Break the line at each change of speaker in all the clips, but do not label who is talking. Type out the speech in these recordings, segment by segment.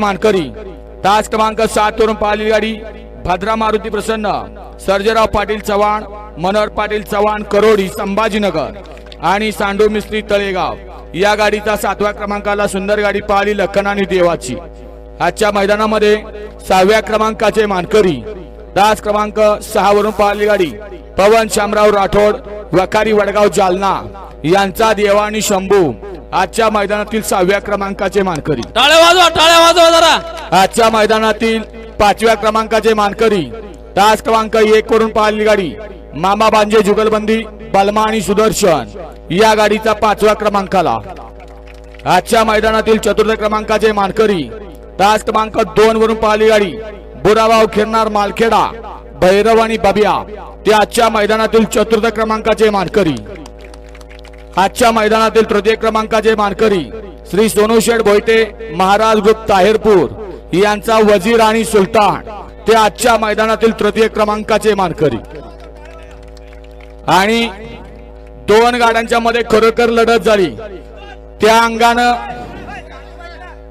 मानकरी तास क्रमांक सात वरून पाहिली गाडी. भद्रा मारुती प्रसन्न. सर्जेराव पाटील चव्हाण मनोहर पाटील चव्हाण करोडी संभाजीनगर. आणि सांडू मिस्त्री तळेगाव. या गाडीचा सातव्या क्रमांकाला सुंदर गाडी पाहिली लखन आणि देवाची. आजच्या मैदानामध्ये सहाव्या क्रमांकाचे मानकरी. दास क्रमांक सहा वरून पाहिली गाडी. पवन शामराव राठोड वकारी वडगाव जालना. यांचा देवाणी शंभू. आजच्या मैदानातील सहाव्या क्रमांकाचे मानकरी.
टाळ्या वाजवा टाळ्या वाजवा जरा.
आजच्या मैदानातील पाचव्या क्रमांकाचे मानकरी. तास क्रमांक एक वरून पाहिली गाडी. मामा बांजे जुगलबंदी बलमा आणि सुदर्शन या गाडीचा पाचव्या क्रमांकाला. आजच्या मैदानातील चतुर्थ क्रमांकाचे मानकरी. तास क्रमांक दोन वरून पाहिली गाडी. बुराभाव खिरणार मालखेडा भैरव आणि बबिया. ते आजच्या मैदानातील चतुर्थ क्रमांकाचे मानकरी. आजच्या मैदानातील तृतीय क्रमांकाचे मानकरी श्री सोनूशेठ भोयटे महाराज ग्रुप ताहेरपूर यांचा वजीर आणि सुलतान ते आजच्या मैदानातील तृतीय क्रमांकाचे मानकरी. आणि दोन गाड्यांच्या मध्ये खरोखर लढत झाली. त्या अंगानं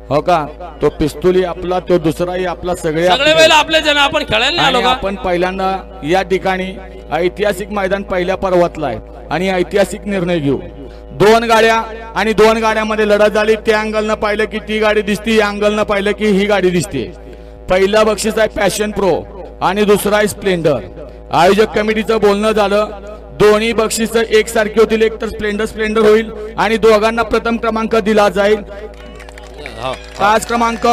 हो का? तो पिस्तुली आपला तो दुसराही आपला सगळे
सगळे
आपले.
वेळेला आपले जण आपण खेळायला नाही
आणि
आलो का?
आपण पहिल्यांदा या ठिकाणी ऐतिहासिक मैदान पहिल्या पर्वतला आहे. आणि ऐतिहासिक निर्णय घेऊ. दोन गाड्या आणि दोन गाड्यामध्ये लढत झाली. त्या अँगलनं पाहिलं की ती गाडी दिसती या अँगलनं पाहिलं की ही गाडी दिसते. पहिला बक्षीस आहे पॅशन प्रो आणि दुसरा आहे स्प्लेंडर आयोजक कमिटीचं बोलणं झालं. दोन्ही बक्षीस एकसारखी होतील एक तर स्प्लेंडर स्प्लेंडर होईल आणि दोघांना प्रथम क्रमांक दिला जाईल. तास क्रमांक